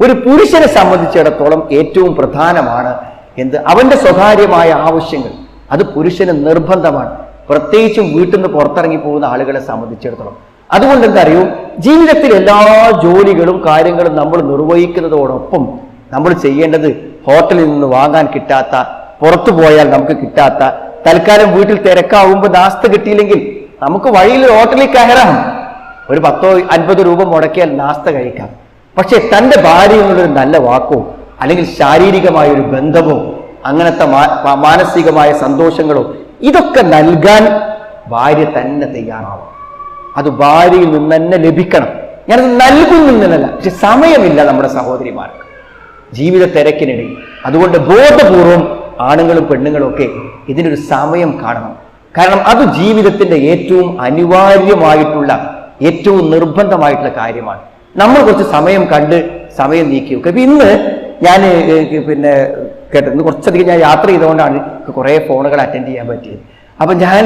ഒരു പുരുഷനെ സംബന്ധിച്ചിടത്തോളം ഏറ്റവും പ്രധാനമാണ് എന്ത്? അവന്റെ സ്വകാര്യമായ ആവശ്യങ്ങൾ. അത് പുരുഷന് നിർബന്ധമാണ്. പ്രത്യേകിച്ചും വീട്ടിൽ നിന്ന് പുറത്തിറങ്ങി പോകുന്ന ആളുകളെ സംബന്ധിച്ചിടത്തോളം. അതുകൊണ്ട് എന്തറിയൂ? ജീവിതത്തിൽ എല്ലാ ജോലികളും കാര്യങ്ങളും നമ്മൾ നിർവഹിക്കുന്നതോടൊപ്പം നമ്മൾ ചെയ്യേണ്ടത് ഹോട്ടലിൽ നിന്ന് വാങ്ങാൻ കിട്ടാത്ത പുറത്തു പോയാൽ നമുക്ക് കിട്ടാത്ത തൽക്കാലം വീട്ടിൽ തിരക്കാവുമ്പോൾ നാസ്ത കിട്ടിയില്ലെങ്കിൽ നമുക്ക് വഴിയിൽ ഹോട്ടലിൽ കയറാം. ഒരു പത്തോ അൻപതോ രൂപ മുടക്കിയാൽ നാസ്ത കഴിക്കാം. പക്ഷെ തന്റെ ഭാര്യയോടൊരു നല്ല വാക്കോ അല്ലെങ്കിൽ ശാരീരികമായ ഒരു ബന്ധമോ അങ്ങനത്തെ മാനസികമായ സന്തോഷങ്ങളോ ഇതൊക്കെ നൽകാൻ ഭാര്യ തന്നെ തയ്യാറാവണം. അത് ഭാര്യയിൽ നിന്ന് തന്നെ ലഭിക്കണം. ഞാനത് നൽകുന്നില്ല പക്ഷെ സമയമില്ല നമ്മുടെ സഹോദരിമാർക്ക്. ജീവിത തിരക്കിനിടയിൽ അതുകൊണ്ട് ബോധപൂർവം ആണുങ്ങളും പെണ്ണുങ്ങളും ഒക്കെ ഇതിനൊരു സമയം കാണണം. കാരണം അത് ജീവിതത്തിന്റെ ഏറ്റവും അനിവാര്യമായിട്ടുള്ള ഏറ്റവും നിർബന്ധമായിട്ടുള്ള കാര്യമാണ്. നമ്മൾ കുറച്ച് സമയം കണ്ട് സമയം നീക്കി വെക്കുക ഇപ്പം ഇന്ന് ഞാൻ പിന്നെ കേട്ടത് കുറച്ചധികം ഞാൻ യാത്ര ചെയ്തുകൊണ്ടാണ് കുറേ ഫോണുകൾ അറ്റൻഡ് ചെയ്യാൻ പറ്റിയത്. അപ്പൊ ഞാൻ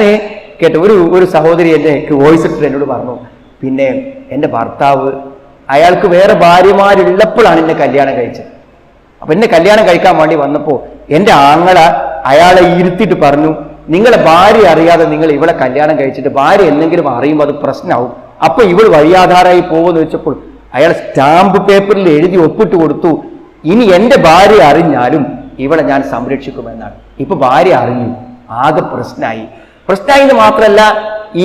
കേട്ടു ഒരു ഒരു സഹോദരി എന്നെ വോയിസ് ഇട്ടിട്ട് എന്നോട് പറഞ്ഞു പിന്നെ എന്റെ ഭർത്താവ് അയാൾക്ക് വേറെ ഭാര്യമാരുള്ളപ്പോഴാണ് എന്നെ കല്യാണം കഴിച്ചത്. അപ്പൊ എന്നെ കല്യാണം കഴിക്കാൻ വേണ്ടി വന്നപ്പോൾ എന്റെ ആങ്ങള അയാളെ ഇരുത്തിയിട്ട് പറഞ്ഞു നിങ്ങളെ ഭാര്യ അറിയാതെ നിങ്ങൾ ഇവളെ കല്യാണം കഴിച്ചിട്ട് ഭാര്യ എന്തെങ്കിലും അറിയുമ്പോൾ അത് പ്രശ്നമാവും അപ്പൊ ഇവൾ വഴിയാധാരമായി പോകുമെന്ന് വെച്ചപ്പോൾ അയാൾ സ്റ്റാമ്പ് പേപ്പറിൽ എഴുതി ഒപ്പിട്ട് കൊടുത്തു. ഇനി എന്റെ ഭാര്യ അറിഞ്ഞാലും ഇവളെ ഞാൻ സംരക്ഷിക്കുമെന്നാണ്. ഇപ്പൊ ഭാര്യ അറിഞ്ഞു. ആകെ പ്രശ്നമായി പ്രശ്നമായി എന്ന് മാത്രമല്ല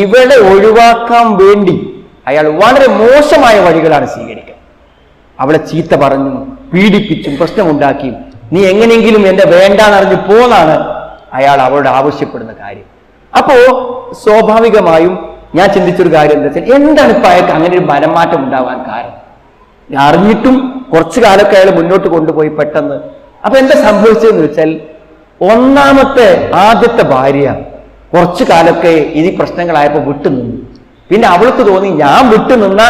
ഇവളെ ഒഴിവാക്കാൻ വേണ്ടി അയാൾ വളരെ മോശമായ വഴികളാണ് സ്വീകരിക്കുക. അവളെ ചീത്ത പറഞ്ഞു പീഡിപ്പിച്ചും പ്രശ്നമുണ്ടാക്കിയും നീ എങ്ങനെയെങ്കിലും എന്റെ വേണ്ടാന്നറിഞ്ഞ് പോന്നാണ് അയാൾ അവളോട് ആവശ്യപ്പെടുന്ന കാര്യം. അപ്പോ സ്വാഭാവികമായും ഞാൻ ചിന്തിച്ചൊരു കാര്യം എന്താ വെച്ചാൽ എന്താണ് ഇപ്പൊ അയാൾക്ക് അങ്ങനെ ഒരു മനംമാറ്റം ഉണ്ടാവാൻ കാരണം? അറിഞ്ഞിട്ടും കുറച്ചു കാലമൊക്കെ അയാൾ മുന്നോട്ട് കൊണ്ടുപോയി പെട്ടെന്ന്. അപ്പൊ എന്താ സംഭവിച്ചതെന്ന് വെച്ചാൽ ഒന്നാമത്തെ ആദ്യത്തെ ഭാര്യ കുറച്ചു കാലമൊക്കെ ഇനി പ്രശ്നങ്ങളായപ്പോ വിട്ടുനിന്നു പിന്നെ അവൾക്ക് തോന്നി ഞാൻ വിട്ടുനിന്ന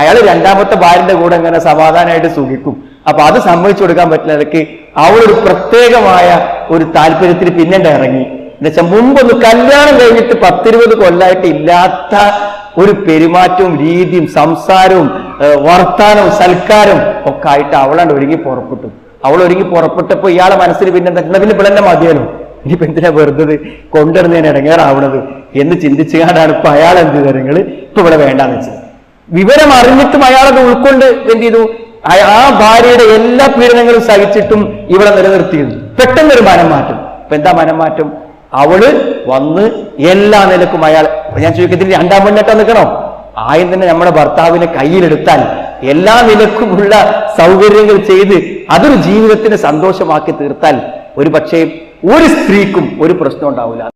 അയാൾ രണ്ടാമത്തെ ഭാര്യന്റെ കൂടെ ഇങ്ങനെ സമാധാനമായിട്ട് സുഖിക്കും. അപ്പൊ അത് സമ്മതിച്ചു കൊടുക്കാൻ പറ്റില്ല അവളൊരു പ്രത്യേകമായ ഒരു താല്പര്യത്തിൽ പിന്നെ ഇറങ്ങി? എന്നുവെച്ചാൽ മുമ്പൊന്ന് കല്യാണം കഴിഞ്ഞിട്ട് പത്തിരുപത് കൊല്ലായിട്ട് ഇല്ലാത്ത ഒരു പെരുമാറ്റവും രീതിയും സംസാരവും വർത്താനവും സൽക്കാരവും ഒക്കെ ആയിട്ട് അവളാണ്ട് ഒരുങ്ങി പുറപ്പെട്ടു. അവൾ ഒരുങ്ങി പുറപ്പെട്ടപ്പോൾ ഇയാളെ മനസ്സിൽ പിന്നെ എന്താ പിന്നെ ഇവിടെ മതിയല്ലോ? ഇനിയിപ്പോ എന്തിനാ വെറുതെ കൊണ്ടുവരുന്നതിന് ഇടങ്ങേറാവണത് എന്ന് ചിന്തിച്ചുകൊണ്ടാണ് ഇപ്പൊ അയാൾ എന്ത് കാര്യങ്ങൾ ഇപ്പൊ ഇവിടെ വേണ്ടാന്ന് വെച്ചത്. വിവരം അറിഞ്ഞിട്ടും അയാളത് ഉൾക്കൊണ്ട് എന്ത് ചെയ്തു? ആ ഭാര്യയുടെ എല്ലാ പീഡനങ്ങളും സഹിച്ചിട്ടും ഇവിടെ നിലനിർത്തിയിരുന്നു. പെട്ടെന്നൊരു മനംമാറ്റം. ഇപ്പൊ എന്താ മനംമാറ്റം? അവൾ വന്ന് എല്ലാ നിലക്കും അയാൾ ഞാൻ ചോദിക്കത്തിന് രണ്ടാം പെണ്ണിട്ട് നിൽക്കണോ ആയും തന്നെ നമ്മുടെ ഭർത്താവിനെ കയ്യിലെടുത്താൽ എല്ലാ നിലക്കുമുള്ള സൗകര്യങ്ങൾ ചെയ്ത് അതൊരു ജീവിതത്തിന് സന്തോഷമാക്കി തീർത്താൽ ഒരു ഒരു സ്ത്രീക്കും ഒരു പ്രശ്നം ഉണ്ടാവില്ല.